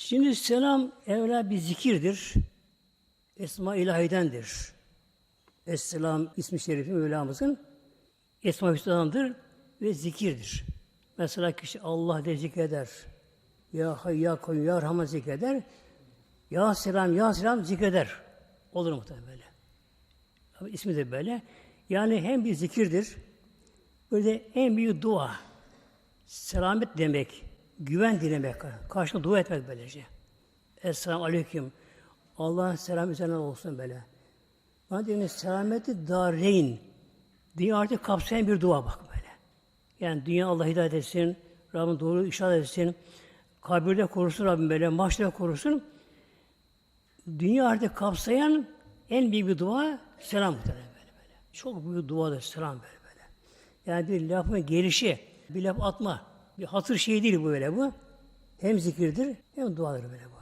Şimdi selam evvela bir zikirdir. Esma ilahidendir. Esselam ismi şerifi Mevlamızın Esma Hüsna'dandır ve zikirdir. Mesela kişi Allah de zikreder. Ya Hayy Ya Kayyum Ya Rahman zikreder. Ya Selam Ya Selam zikreder. Olur muhtemelen böyle. Ama ismi de böyle. Yani hem bir zikirdir, böyle en büyük dua. Selamet demek, güven dilemek, karşılıklı dua etmek böylece. Esselamu Aleyküm. Allah'ın selamı üzerine olsun böyle. Bana diyor selameti dareyn. Dünya artık kapsayan bir dua bak böyle. Yani dünya Allah hidayet etsin, Rabbim doğru işaret etsin, kabirde korusun Rabbim böyle, mahşerde korusun. Dünya artık kapsayan en büyük bir dua selam böyle böyle. Çok büyük duadır selam böyle böyle. Yani bir lafın gelişi, bir laf atma, bir hatır şey değil bu böyle bu. Hem zikirdir hem duadır böyle bu.